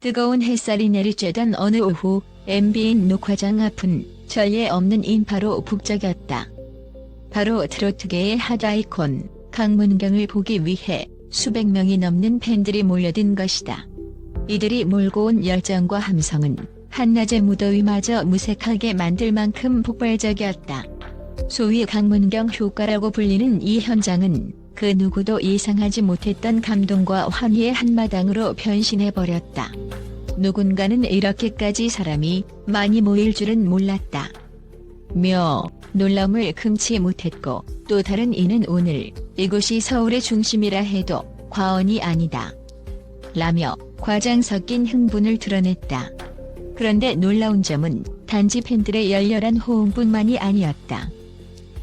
뜨거운 햇살이 내리쬐던 어느 오후 MBN 녹화장 앞은 전례 없는 인파로 북적였다. 바로 트로트계의 핫 아이콘 강문경을 보기 위해 수백 명이 넘는 팬들이 몰려든 것이다. 이들이 몰고 온 열정과 함성은 한낮의 무더위마저 무색하게 만들 만큼 폭발적이었다. 소위 강문경 효과라고 불리는 이 현장은 그 누구도 예상하지 못했던 감동과 환희의 한마당으로 변신해버렸다. 누군가는 이렇게까지 사람이 많이 모일 줄은 몰랐다. 며 놀라움을 금치 못했고 또 다른 이는 오늘 이곳이 서울의 중심이라 해도 과언이 아니다. 라며 과장 섞인 흥분을 드러냈다. 그런데 놀라운 점은 단지 팬들의 열렬한 호응뿐만이 아니었다.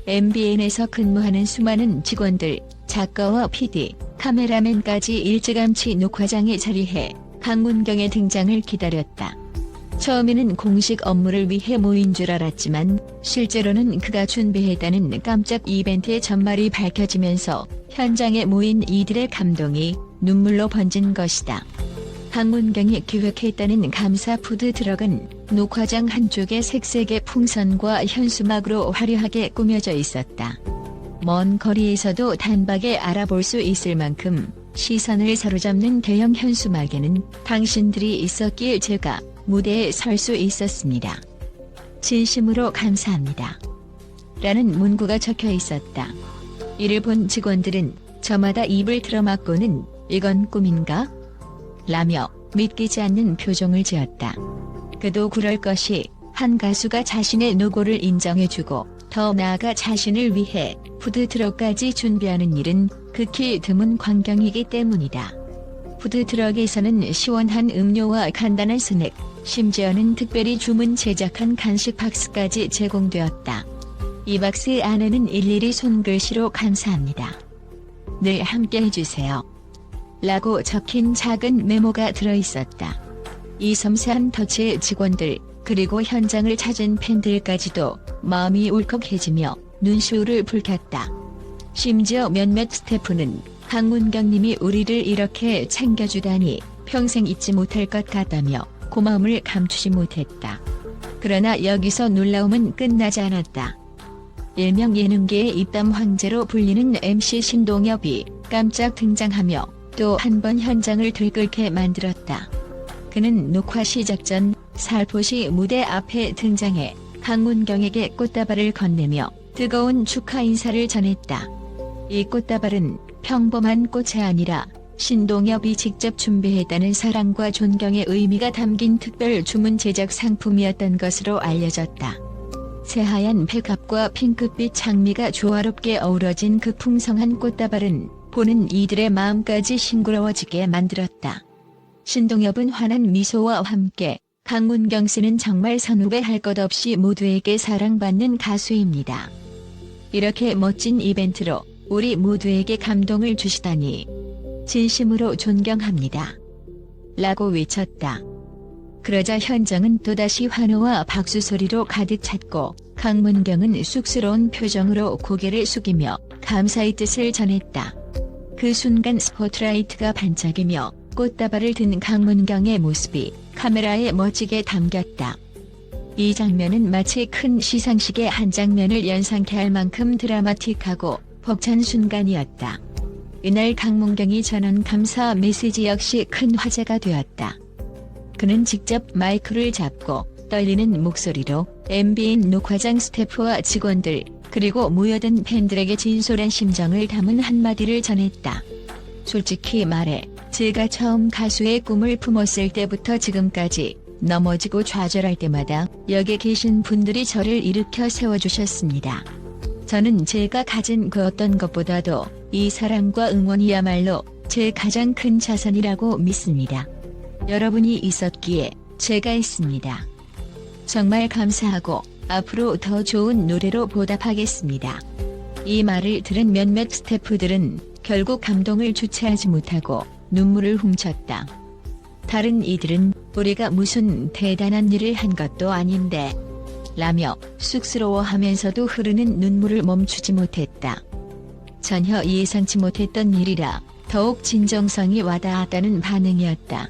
MBN에서 근무하는 수많은 직원들, 작가와 PD, 카메라맨까지 일찌감치 녹화장에 자리해 강문경의 등장을 기다렸다. 처음에는 공식 업무를 위해 모인 줄 알았지만 실제로는 그가 준비했다는 깜짝 이벤트의 전말이 밝혀지면서 현장에 모인 이들의 감동이 눈물로 번진 것이다. 강문경이 기획했다는 감사 푸드 트럭은 녹화장 한쪽에 색색의 풍선과 현수막으로 화려하게 꾸며져 있었다. 먼 거리에서도 단박에 알아볼 수 있을 만큼 시선을 사로잡는 대형 현수막에는 당신들이 있었기에 제가 무대에 설 수 있었습니다. 진심으로 감사합니다. 라는 문구가 적혀 있었다. 이를 본 직원들은 저마다 입을 틀어막고는 이건 꿈인가? 라며 믿기지 않는 표정을 지었다. 그도 그럴 것이 한 가수가 자신의 노고를 인정해주고 더 나아가 자신을 위해 푸드트럭까지 준비하는 일은 극히 드문 광경이기 때문이다. 푸드트럭에서는 시원한 음료와 간단한 스낵, 심지어는 특별히 주문 제작한 간식 박스까지 제공되었다. 이 박스 안에는 일일이 손글씨로 감사합니다. 늘 함께 해주세요. 라고 적힌 작은 메모가 들어있었다. 이 섬세한 터치의 직원들, 그리고 현장을 찾은 팬들까지도 마음이 울컥해지며 눈시울을 붉혔다. 심지어 몇몇 스태프는 강문경님이 우리를 이렇게 챙겨주다니 평생 잊지 못할 것 같다며 고마움을 감추지 못했다. 그러나 여기서 놀라움은 끝나지 않았다. 일명 예능계의 입담 황제로 불리는 MC 신동엽이 깜짝 등장하며 또 한 번 현장을 들끓게 만들었다. 그는 녹화 시작 전 살포시 무대 앞에 등장해 강문경에게 꽃다발을 건네며 뜨거운 축하 인사를 전했다. 이 꽃다발은 평범한 꽃이 아니라 신동엽이 직접 준비했다는 사랑과 존경의 의미가 담긴 특별 주문 제작 상품이었던 것으로 알려졌다. 새하얀 백합과 핑크빛 장미가 조화롭게 어우러진 그 풍성한 꽃다발은 보는 이들의 마음까지 싱그러워지게 만들었다. 신동엽은 환한 미소와 함께 강문경 씨는 정말 선후배 할 것 없이 모두에게 사랑받는 가수입니다. 이렇게 멋진 이벤트로 우리 모두에게 감동을 주시다니 진심으로 존경합니다. 라고 외쳤다. 그러자 현장은 또다시 환호와 박수 소리로 가득 찼고 강문경은 쑥스러운 표정으로 고개를 숙이며 감사의 뜻을 전했다. 그 순간 스포트라이트가 반짝이며 꽃다발을 든 강문경의 모습이 카메라에 멋지게 담겼다. 이 장면은 마치 큰 시상식의 한 장면을 연상케 할 만큼 드라마틱하고 벅찬 순간이었다. 이날 강문경이 전한 감사 메시지 역시 큰 화제가 되었다. 그는 직접 마이크를 잡고 떨리는 목소리로 MBN 녹화장 스태프와 직원들 그리고 모여든 팬들에게 진솔한 심정을 담은 한마디를 전했다. 솔직히 말해 제가 처음 가수의 꿈을 품었을 때부터 지금까지 넘어지고 좌절할 때마다 여기 계신 분들이 저를 일으켜 세워주셨습니다. 저는 제가 가진 그 어떤 것보다도 이 사랑과 응원이야말로 제 가장 큰 자산이라고 믿습니다. 여러분이 있었기에 제가 있습니다. 정말 감사하고 앞으로 더 좋은 노래로 보답하겠습니다. 이 말을 들은 몇몇 스태프들은 결국 감동을 주체하지 못하고 눈물을 훔쳤다. 다른 이들은 우리가 무슨 대단한 일을 한 것도 아닌데 라며 쑥스러워하면서도 흐르는 눈물을 멈추지 못했다. 전혀 예상치 못했던 일이라 더욱 진정성이 와닿았다는 반응이었다.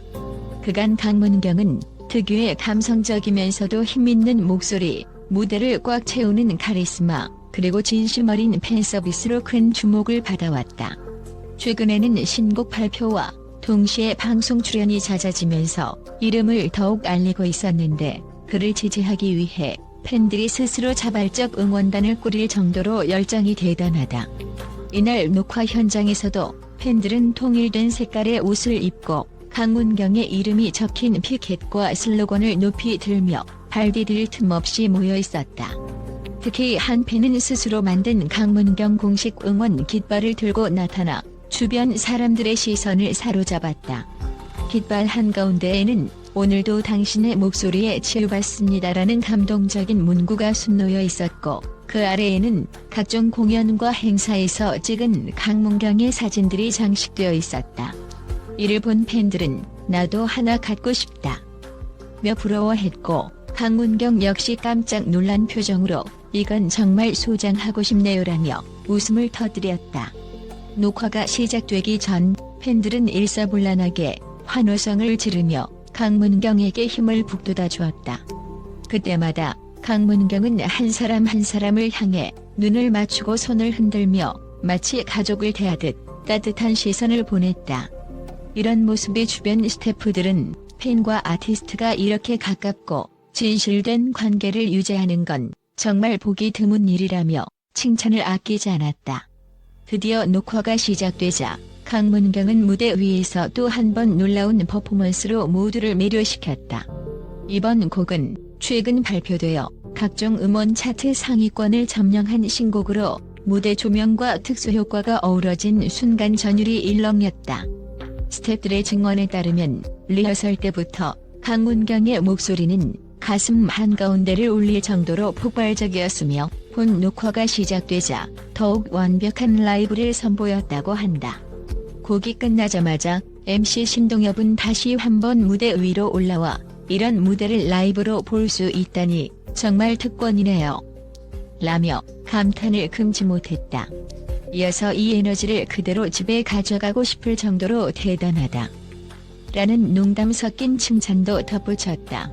그간 강문경은 특유의 감성적이면서도 힘있는 목소리, 무대를 꽉 채우는 카리스마, 그리고 진심 어린 팬서비스로 큰 주목을 받아왔다. 최근에는 신곡 발표와 동시에 방송 출연이 잦아지면서 이름을 더욱 알리고 있었는데 그를 지지하기 위해 팬들이 스스로 자발적 응원단을 꾸릴 정도로 열정이 대단하다. 이날 녹화 현장에서도 팬들은 통일된 색깔의 옷을 입고 강문경의 이름이 적힌 피켓과 슬로건을 높이 들며 발 디딜 틈 없이 모여 있었다. 특히 한 팬은 스스로 만든 강문경 공식 응원 깃발을 들고 나타나 주변 사람들의 시선을 사로잡았다. 깃발 한가운데에는 오늘도 당신의 목소리에 치유받습니다라는 감동적인 문구가 순놓여 있었고 그 아래에는 각종 공연과 행사에서 찍은 강문경의 사진들이 장식되어 있었다. 이를 본 팬들은 나도 하나 갖고 싶다. 며 부러워했고 강문경 역시 깜짝 놀란 표정으로 이건 정말 소장하고 싶네요라며 웃음을 터뜨렸다. 녹화가 시작되기 전 팬들은 일사불란하게 환호성을 지르며 강문경에게 힘을 북돋아 주었다. 그때마다 강문경은 한 사람 한 사람을 향해 눈을 맞추고 손을 흔들며 마치 가족을 대하듯 따뜻한 시선을 보냈다. 이런 모습에 주변 스태프들은 팬과 아티스트가 이렇게 가깝고 진실된 관계를 유지하는 건 정말 보기 드문 일이라며 칭찬을 아끼지 않았다. 드디어 녹화가 시작되자 강문경은 무대 위에서 또 한 번 놀라운 퍼포먼스로 모두를 매료시켰다. 이번 곡은 최근 발표되어 각종 음원 차트 상위권을 점령한 신곡으로 무대 조명과 특수 효과가 어우러진 순간 전율이 일렁였다. 스태프들의 증언에 따르면 리허설 때부터 강문경의 목소리는 가슴 한가운데를 울릴 정도로 폭발적이었으며 본 녹화가 시작되자 더욱 완벽한 라이브를 선보였다고 한다. 곡이 끝나자마자 MC 신동엽은 다시 한번 무대 위로 올라와 이런 무대를 라이브로 볼 수 있다니 정말 특권이네요. 라며 감탄을 금치 못했다. 이어서 이 에너지를 그대로 집에 가져가고 싶을 정도로 대단하다. 라는 농담 섞인 칭찬도 덧붙였다.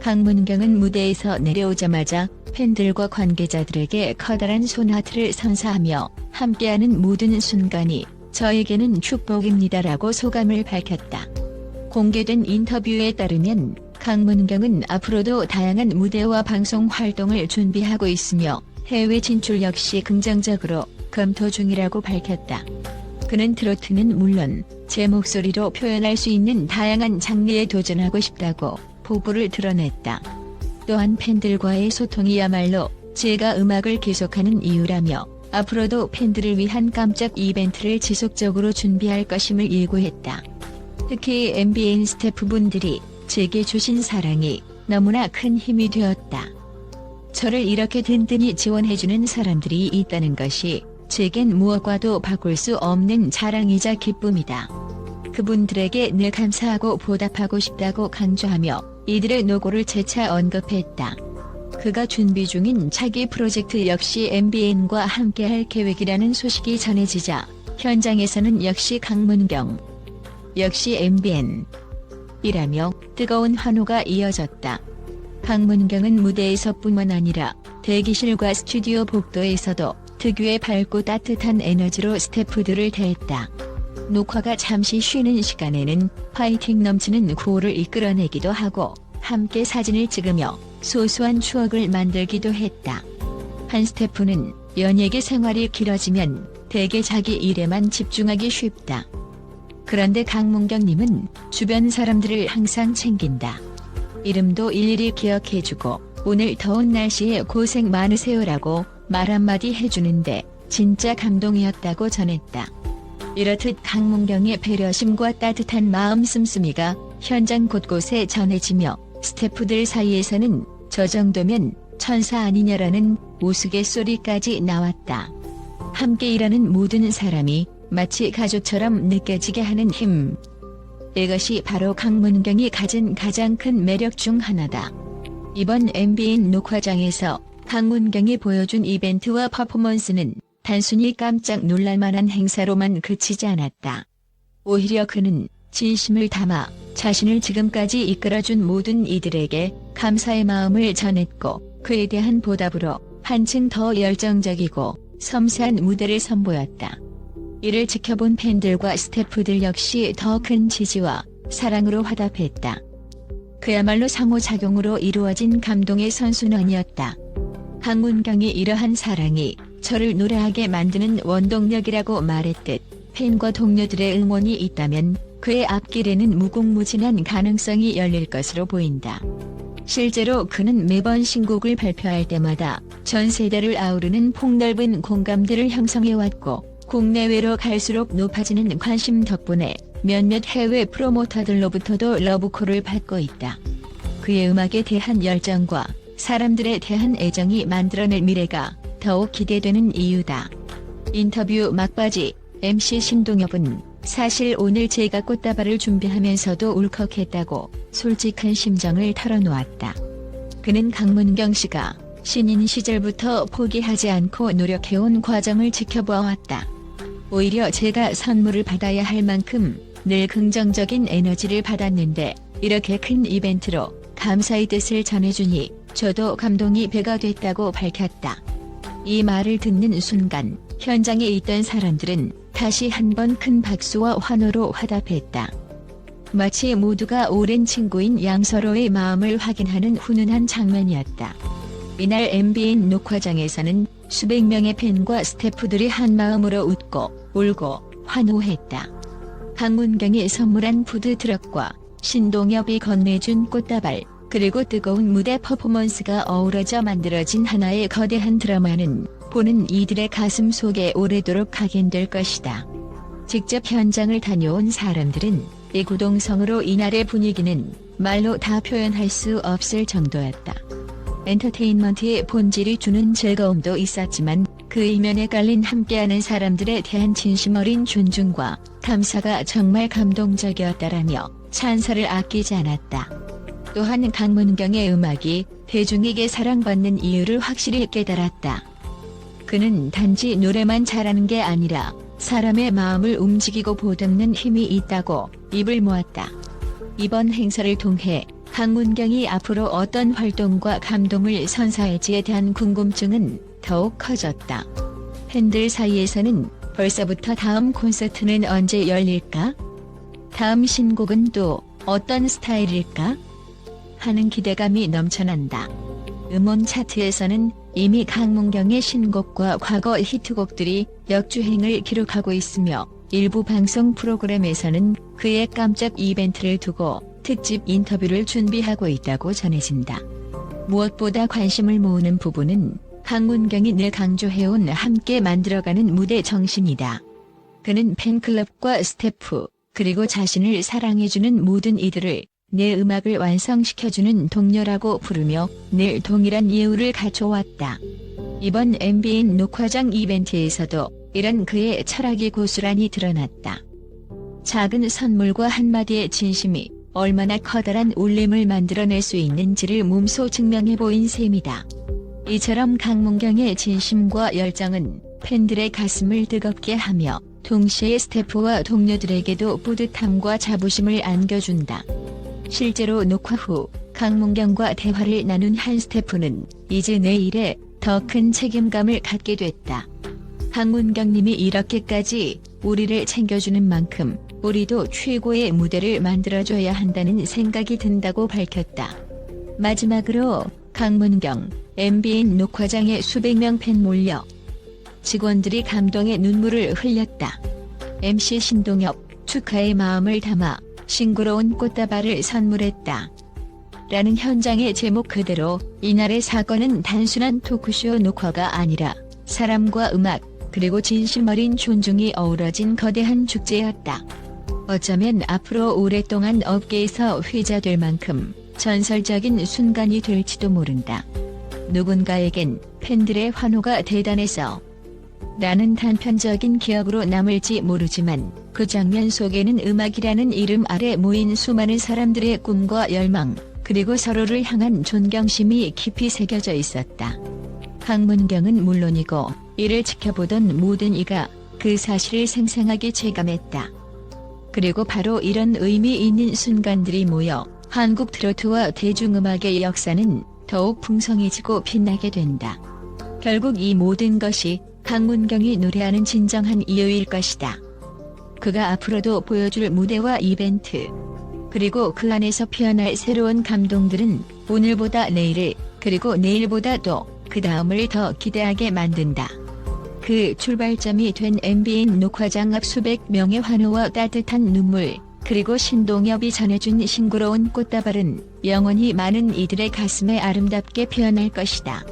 강문경은 무대에서 내려오자마자 팬들과 관계자들에게 커다란 손하트를 선사하며 함께하는 모든 순간이 저에게는 축복입니다라고 소감을 밝혔다. 공개된 인터뷰에 따르면 강문경은 앞으로도 다양한 무대와 방송 활동을 준비하고 있으며 해외 진출 역시 긍정적으로 검토 중이라고 밝혔다. 그는 트로트는 물론 제 목소리로 표현할 수 있는 다양한 장르에 도전하고 싶다고 포부를 드러냈다. 또한 팬들과의 소통이야말로 제가 음악을 계속하는 이유라며 앞으로도 팬들을 위한 깜짝 이벤트를 지속적으로 준비할 것임을 예고했다. 특히 MBN 스태프분들이 제게 주신 사랑이 너무나 큰 힘이 되었다. 저를 이렇게 든든히 지원해주는 사람들이 있다는 것이 제겐 무엇과도 바꿀 수 없는 자랑이자 기쁨이다. 그분들에게 늘 감사하고 보답하고 싶다고 강조하며 이들의 노고를 재차 언급했다. 그가 준비 중인 차기 프로젝트 역시 MBN과 함께할 계획이라는 소식이 전해지자 현장에서는 역시 강문경, 역시 MBN 이라며 뜨거운 환호가 이어졌다. 강문경은 무대에서뿐만 아니라 대기실과 스튜디오 복도에서도 특유의 밝고 따뜻한 에너지로 스태프들을 대했다. 녹화가 잠시 쉬는 시간에는 파이팅 넘치는 구호를 이끌어내기도 하고 함께 사진을 찍으며 소소한 추억을 만들기도 했다. 한 스태프는 연예계 생활이 길어지면 대개 자기 일에만 집중하기 쉽다. 그런데 강문경님은 주변 사람들을 항상 챙긴다. 이름도 일일이 기억해주고 오늘 더운 날씨에 고생 많으세요라고 말 한마디 해주는데 진짜 감동이었다고 전했다. 이렇듯 강문경의 배려심과 따뜻한 마음 씀씀이가 현장 곳곳에 전해지며 스태프들 사이에서는 저 정도면 천사 아니냐라는 우스갯소리까지 나왔다. 함께 일하는 모든 사람이 마치 가족처럼 느껴지게 하는 힘. 이것이 바로 강문경이 가진 가장 큰 매력 중 하나다. 이번 MBN 녹화장에서 강문경이 보여준 이벤트와 퍼포먼스는 단순히 깜짝 놀랄만한 행사로만 그치지 않았다. 오히려 그는 진심을 담아 자신을 지금까지 이끌어준 모든 이들에게 감사의 마음을 전했고 그에 대한 보답으로 한층 더 열정적이고 섬세한 무대를 선보였다. 이를 지켜본 팬들과 스태프들 역시 더 큰 지지와 사랑으로 화답했다. 그야말로 상호작용으로 이루어진 감동의 선순환이었다. 강문경이 이러한 사랑이 저를 노래하게 만드는 원동력이라고 말했듯 팬과 동료들의 응원이 있다면 그의 앞길에는 무궁무진한 가능성이 열릴 것으로 보인다. 실제로 그는 매번 신곡을 발표할 때마다 전 세대를 아우르는 폭넓은 공감대를 형성해왔고 국내외로 갈수록 높아지는 관심 덕분에 몇몇 해외 프로모터들로부터도 러브콜을 받고 있다. 그의 음악에 대한 열정과 사람들에 대한 애정이 만들어낼 미래가 더욱 기대되는 이유다. 인터뷰 막바지 MC 신동엽은 사실 오늘 제가 꽃다발을 준비하면서도 울컥했다고 솔직한 심정을 털어놓았다. 그는 강문경 씨가 신인 시절부터 포기하지 않고 노력해온 과정을 지켜보아왔다. 오히려 제가 선물을 받아야 할 만큼 늘 긍정적인 에너지를 받았는데 이렇게 큰 이벤트로 감사의 뜻을 전해주니 저도 감동이 배가 됐다고 밝혔다. 이 말을 듣는 순간 현장에 있던 사람들은 다시 한 번 큰 박수와 환호로 화답했다. 마치 모두가 오랜 친구인 양서로의 마음을 확인하는 훈훈한 장면이었다. 이날 MBN 녹화장에서는 수백 명의 팬과 스태프들이 한 마음으로 웃고 울고 환호했다. 강문경이 선물한 푸드트럭과 신동엽이 건네준 꽃다발 그리고 뜨거운 무대 퍼포먼스가 어우러져 만들어진 하나의 거대한 드라마는 보는 이들의 가슴 속에 오래도록 각인될 것이다. 직접 현장을 다녀온 사람들은 이 구동성으로 이날의 분위기는 말로 다 표현할 수 없을 정도였다. 엔터테인먼트의 본질이 주는 즐거움도 있었지만 그 이면에 깔린 함께하는 사람들에 대한 진심 어린 존중과 감사가 정말 감동적이었다라며 찬사를 아끼지 않았다. 또한 강문경의 음악이 대중에게 사랑받는 이유를 확실히 깨달았다. 그는 단지 노래만 잘하는 게 아니라 사람의 마음을 움직이고 보듬는 힘이 있다고 입을 모았다. 이번 행사를 통해 강문경이 앞으로 어떤 활동과 감동을 선사할지에 대한 궁금증은 더욱 커졌다. 팬들 사이에서는 벌써부터 다음 콘서트는 언제 열릴까? 다음 신곡은 또 어떤 스타일일까? 하는 기대감이 넘쳐난다. 음원 차트에서는 이미 강문경의 신곡과 과거 히트곡들이 역주행을 기록하고 있으며 일부 방송 프로그램에서는 그의 깜짝 이벤트를 두고 특집 인터뷰를 준비하고 있다고 전해진다. 무엇보다 관심을 모으는 부분은 강문경이 늘 강조해온 함께 만들어가는 무대 정신이다. 그는 팬클럽과 스태프, 그리고 자신을 사랑해주는 모든 이들을 내 음악을 완성시켜주는 동료라고 부르며 늘 동일한 예우를 갖춰왔다. 이번 MBN 녹화장 이벤트에서도 이런 그의 철학이 고스란히 드러났다. 작은 선물과 한마디의 진심이 얼마나 커다란 울림을 만들어낼 수 있는지를 몸소 증명해 보인 셈이다. 이처럼 강문경의 진심과 열정은 팬들의 가슴을 뜨겁게 하며 동시에 스태프와 동료들에게도 뿌듯함과 자부심을 안겨준다. 실제로 녹화 후 강문경과 대화를 나눈 한 스태프는 이제 내 일에 더 큰 책임감을 갖게 됐다. 강문경님이 이렇게까지 우리를 챙겨주는 만큼 우리도 최고의 무대를 만들어줘야 한다는 생각이 든다고 밝혔다. 마지막으로 강문경 MBN 녹화장에 수백 명 팬 몰려 직원들이 감동의 눈물을 흘렸다. MC 신동엽 축하의 마음을 담아 싱그러운 꽃다발을 선물했다. 라는 현장의 제목 그대로 이날의 사건은 단순한 토크쇼 녹화가 아니라 사람과 음악 그리고 진심 어린 존중이 어우러진 거대한 축제였다. 어쩌면 앞으로 오랫동안 업계에서 회자될 만큼 전설적인 순간이 될지도 모른다. 누군가에겐 팬들의 환호가 대단해서 라는 단편적인 기억으로 남을지 모르지만 그 장면 속에는 음악이라는 이름 아래 모인 수많은 사람들의 꿈과 열망, 그리고 서로를 향한 존경심이 깊이 새겨져 있었다. 강문경은 물론이고 이를 지켜보던 모든 이가 그 사실을 생생하게 체감했다. 그리고 바로 이런 의미 있는 순간들이 모여 한국 트로트와 대중음악의 역사는 더욱 풍성해지고 빛나게 된다. 결국 이 모든 것이 강문경이 노래하는 진정한 이유일 것이다. 그가 앞으로도 보여줄 무대와 이벤트, 그리고 그 안에서 피어날 새로운 감동들은 오늘보다 내일을, 그리고 내일보다 또 그 다음을 더 기대하게 만든다. 그 출발점이 된 MBN 녹화장 앞 수백 명의 환호와 따뜻한 눈물, 그리고 신동엽이 전해준 싱그러운 꽃다발은 영원히 많은 이들의 가슴에 아름답게 피어날 것이다.